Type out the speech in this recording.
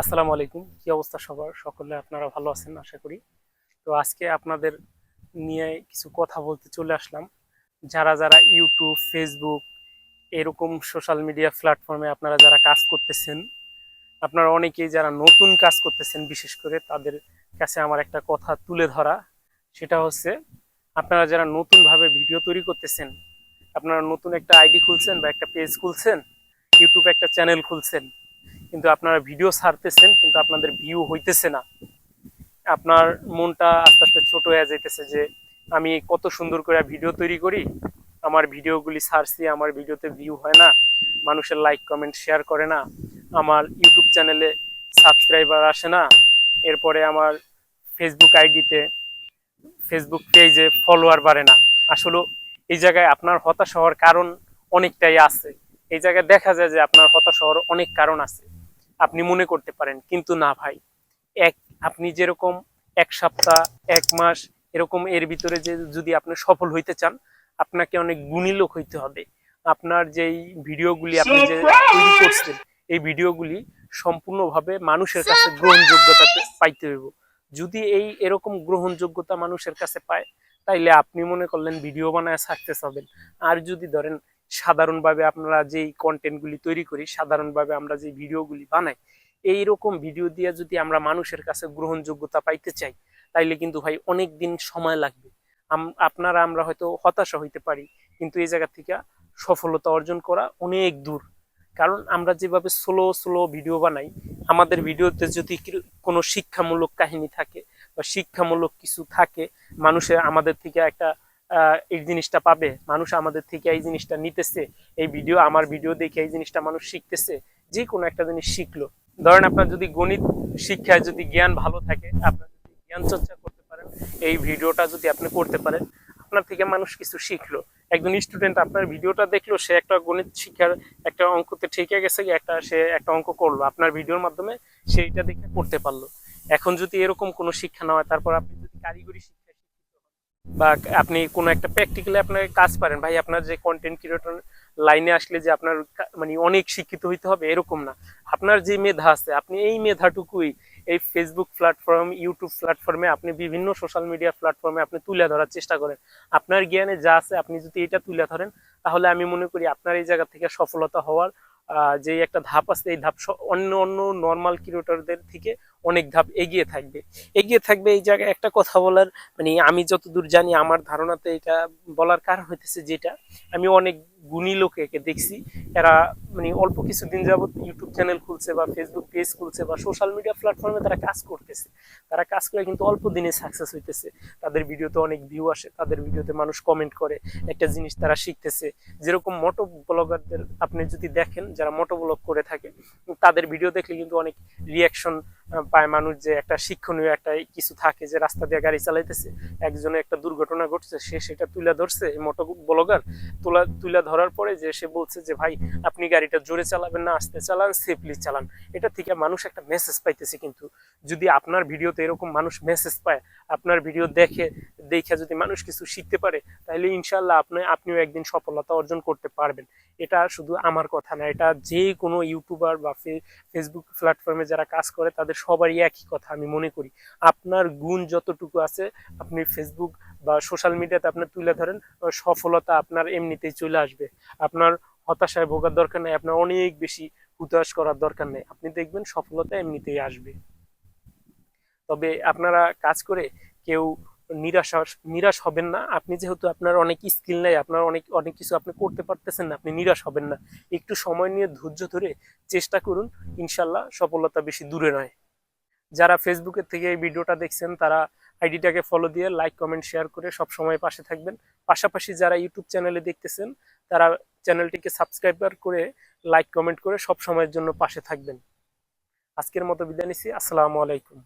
আসসালামু আলাইকুম। কি অবস্থা সবার? সকলে আপনারা ভালো আছেন, আশা করি। তো আজকে আপনাদের নিয়ে কিছু কথা বলতে চলে আসলাম। যারা যারা ইউটিউব, ফেসবুক এরকম সোশ্যাল মিডিয়া প্ল্যাটফর্মে আপনারা যারা কাজ করতেছেন, আপনারা অনেকেই যারা নতুন কাজ করতেছেন, বিশেষ করে তাদের কাছে আমার একটা কথা তুলে ধরা। সেটা হচ্ছে, আপনারা যারা নতুনভাবে ভিডিও তৈরি করতেছেন, আপনারা নতুন একটা আইডি খুলছেন বা একটা পেজ খুলছেন, ইউটিউবে একটা চ্যানেল খুলছেন কিন্তু আপনারা ভিডিও ছাড়তেছেন, কিন্তু আপনাদের ভিউ হইতেছে না। আপনার মনটা আস্তে আস্তে ছোট হয়ে যাইতেছে যে, আমি কত সুন্দর করে ভিডিও তৈরি করি, আমার ভিডিওগুলি ছাড়ছি, আমার ভিডিওতে ভিউ হয় না, মানুষের লাইক কমেন্ট শেয়ার করে না, আমার ইউটিউব চ্যানেলে সাবস্ক্রাইবার আসে না, এরপরে আমার ফেসবুক আইডিতে ফেসবুক পেজে ফলোয়ার বাড়ে না। আসলে এই জায়গায় আপনার হতাশ হওয়ার কারণ অনেকটাই আছে। এই জায়গায় দেখা যায় যে আপনার হতাশ হওয়ার অনেক কারণ আছে। আপনি মনে করতে পারেন কিন্তু না ভাই। এক আপনি যেরকম এক সপ্তাহ এক মাস এরকম এর ভিতরে যে যদি আপনি সফল হইতে চান আপনাকে অনেক গুণী লোক হইতে হবে। আপনার যেই ভিডিওগুলি আপনি যে তৈরি করছেন এই ভিডিওগুলি সম্পূর্ণভাবে মানুষের কাছে গ্রহণযোগ্যতা পাইতে হইব। যদি এই এরকম গ্রহণযোগ্যতা মানুষের কাছে পায় তাইলে আপনি মনে করলেন ভিডিও বানায় সাকসেস হবেন। আর যদি ধরেন সাধারণভাবে আপনারা যেই কন্টেন্টগুলি তৈরি করি, সাধারণভাবে আমরা যে ভিডিওগুলি বানাই এই রকম ভিডিও দিয়ে যদি আমরা মানুষের কাছে গ্রহণযোগ্যতা পাইতে চাই, তাইলে কিন্তু ভাই অনেক দিন সময় লাগবে। আপনারা আমরা হয়তো হতাশা হইতে পারি, কিন্তু এই জায়গা থেকে সফলতা অর্জন করা অনেক দূর। কারণ আমরা যেভাবে স্লো স্লো ভিডিও বানাই, আমাদের ভিডিওতে যদি কোনো শিক্ষামূলক কাহিনী থাকে বা শিক্ষামূলক কিছু থাকে মানুষের আমাদের থেকে একটা এই জিনিসটা পাবে। মানুষ আমাদের থেকে এই জিনিসটা নিতেছে। এই ভিডিও আমার ভিডিও দেখে এই জিনিসটা মানুষ শিখতেছে। যে কোনো একটা জিনিস শিখলো। ধরেন আপনার যদি গণিত শিক্ষায় যদি জ্ঞান ভালো থাকে, আপনার যদি জ্ঞান চর্চা করতে পারেন, এই ভিডিওটা যদি আপনি করতে পারেন, আপনার থেকে মানুষ কিছু শিখলো। একজন স্টুডেন্ট আপনার ভিডিওটা দেখল, সে একটা গণিত শিক্ষার একটা অঙ্কতে ঠেকে গেছে, একটা সে একটা অঙ্ক করল। আপনার ভিডিওর মাধ্যমে সেইটা দেখে করতে পারল। এখন যদি এরকম কোনো শিক্ষা না হয়, তারপর আপনি যদি কারিগরি শিক্ষা বা আপনি কোনো একটা প্র্যাকটিক্যালি আপনার কাজ পারেন। ভাই, আপনার যে কন্টেন্ট ক্রিয়েটর লাইনে আসলে যে আপনার মানে অনেক শিক্ষিত হইতে হবে, এরকম না। আপনার যে মেধা আছে, আপনি এই মেধাটুকুই এই ফেসবুক প্ল্যাটফর্ম ইউটিউব প্ল্যাটফর্মে আপনি বিভিন্ন সোশ্যাল মিডিয়া প্ল্যাটফর্মে আপনি তুলে ধরার চেষ্টা করেন। আপনার জ্ঞানে যা আছে, আপনি যদি এটা তুলে ধরেন, তাহলে আমি মনে করি আপনার এই জায়গা থেকে সফলতা হওয়ার যে একটা ধাপ আছে, এই ধাপ অন্য অন্য নর্মাল ক্রিয়েটরদের থেকে অনেক ধাপ এগিয়ে থাকবে। এগিয়ে থাকবে এই জায়গায় একটা কথা বলার মানে আমি যতদূর জানি আমার ধারণাতে এটা বলার কারণ হইতেছে যেটা, আমি অনেক গুণী লোকে দেখছি, এরা মানে অল্প কিছুদিন যাবত ইউটিউব চ্যানেল খুলছে বা ফেসবুক পেজ খুলছে বা সোশ্যাল মিডিয়া প্ল্যাটফর্মে তারা কাজ করতেছে। তারা কাজ করে কিন্তু অল্প দিনে সাকসেস হইতেছে। তাদের ভিডিওতে অনেক ভিউ আসে, তাদের ভিডিওতে মানুষ কমেন্ট করে, একটা জিনিস তারা শিখতেছে। যেরকম মোটো ব্লগারদের আপনি যদি দেখেন, যারা মোটো ব্লগ করে থাকে, তাদের ভিডিও দেখলে কিন্তু অনেক রিয়াকশন পায় মানুষ যে একটা শিক্ষণীয় একটা কিছু থাকে যে রাস্তা দিয়ে গাড়ি চালাইতেছে। একজনে একটা দুর্ঘটনা ঘটছে, সে সেটা তুলে ধরছে মোটো ব্লগার তোলা তুলে ধরার পরে যে সে বলছে যে, ভাই, আপনি গাড়িটা জোরে চালাবেন না, আস্তে চালান সেফলি চালান। এটা থেকে মানুষ একটা মেসেজ পাইতেছে কিন্তু। যদি আপনার ভিডিওতে এরকম মানুষ মেসেজ পায়, আপনার ভিডিও দেখে দেখে যদি মানুষ কিছু শিখতে পারে তাহলে ইনশাল্লাহ আপনি, আপনিও একদিন সফলতা অর্জন করতে পারবেন। এটা শুধু আমার কথা না, এটা যে কোনো ইউটিউবার বা ফেসবুক প্ল্যাটফর্মে যারা কাজ করে, তাদের সবারই একই কথা, আমি মনে করি। আপনার গুণ যতটুকু আছে, আপনি ফেসবুক বা সোশ্যাল মিডিয়াতে আপনার তুলে ধরেন সফলতা আপনার এমনিতেই চলে আসবে। আপনার হতাশায় ভোগার দরকার নেই, আপনার অনেক বেশি হুতাশ করার দরকার নেই। আপনি দেখবেন সফলতা এমনিতেই আসবে। তবে আপনারা কাজ করে কেউ নিরাশ নিরাশ হবেন না। আপনি যেহেতু আপনার অনেক স্কিল নেই, আপনার অনেক অনেক কিছু আপনি করতে পারতেছেন না, আপনি নিরাশ হবেন না। একটু সময় নিয়ে ধৈর্য ধরে চেষ্টা করুন, ইনশাল্লাহ সফলতা বেশি দূরে নয়। যারা ফেসবুকের থেকে এই ভিডিওটা দেখছেন, তারা আইডিটাকে ফলো দিয়ে লাইক কমেন্ট শেয়ার করে সব সময় পাশে থাকবেন। পাশাপাশি যারা ইউটিউব চ্যানেলে দেখতেছেন, তারা চ্যানেলটিকে সাবস্ক্রাইবার করে লাইক কমেন্ট করে সব সময়ের জন্য পাশে থাকবেন। আজকের মতো বিদায় নিচ্ছি। আসসালামু আলাইকুম।